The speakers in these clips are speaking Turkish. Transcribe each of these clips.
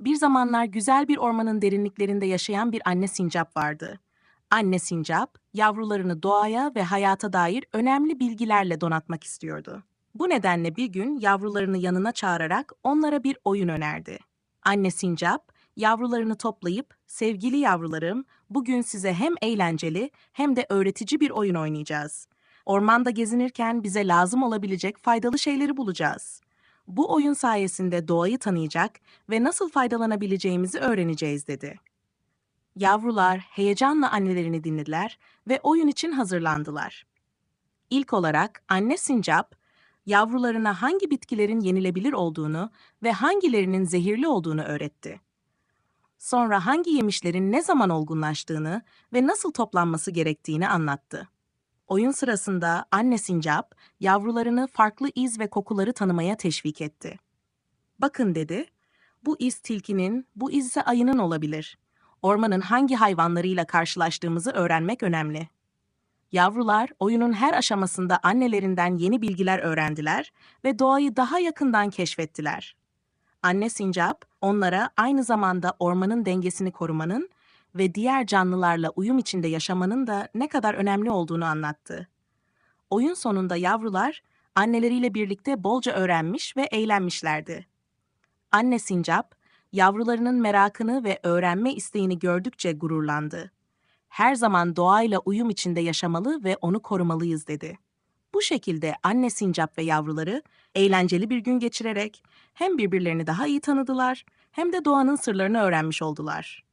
Bir zamanlar güzel bir ormanın derinliklerinde yaşayan bir anne sincap vardı. Anne sincap, yavrularını doğaya ve hayata dair önemli bilgilerle donatmak istiyordu. Bu nedenle bir gün yavrularını yanına çağırarak onlara bir oyun önerdi. Anne sincap, yavrularını toplayıp, sevgili yavrularım, bugün size hem eğlenceli hem de öğretici bir oyun oynayacağız. Ormanda gezinirken bize lazım olabilecek faydalı şeyleri bulacağız. Bu oyun sayesinde doğayı tanıyacak ve nasıl faydalanabileceğimizi öğreneceğiz dedi. Yavrular heyecanla annelerini dinlediler ve oyun için hazırlandılar. İlk olarak anne sincap, yavrularına hangi bitkilerin yenilebilir olduğunu ve hangilerinin zehirli olduğunu öğretti. Sonra hangi yemişlerin ne zaman olgunlaştığını ve nasıl toplanması gerektiğini anlattı. Oyun sırasında anne sincap, yavrularını farklı iz ve kokuları tanımaya teşvik etti. Bakın dedi, bu iz tilkinin, bu iz ise ayının olabilir. Ormanın hangi hayvanlarıyla karşılaştığımızı öğrenmek önemli. Yavrular oyunun her aşamasında annelerinden yeni bilgiler öğrendiler ve doğayı daha yakından keşfettiler. Anne sincap onlara aynı zamanda ormanın dengesini korumanın ve diğer canlılarla uyum içinde yaşamanın da ne kadar önemli olduğunu anlattı. Oyun sonunda yavrular anneleriyle birlikte bolca öğrenmiş ve eğlenmişlerdi. Anne sincap, yavrularının merakını ve öğrenme isteğini gördükçe gururlandı. Her zaman doğayla uyum içinde yaşamalı ve onu korumalıyız dedi. Bu şekilde anne sincap ve yavruları eğlenceli bir gün geçirerek hem birbirlerini daha iyi tanıdılar hem de doğanın sırlarını öğrenmiş oldular.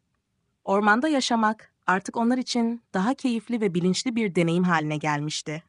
Ormanda yaşamak artık onlar için daha keyifli ve bilinçli bir deneyim haline gelmişti.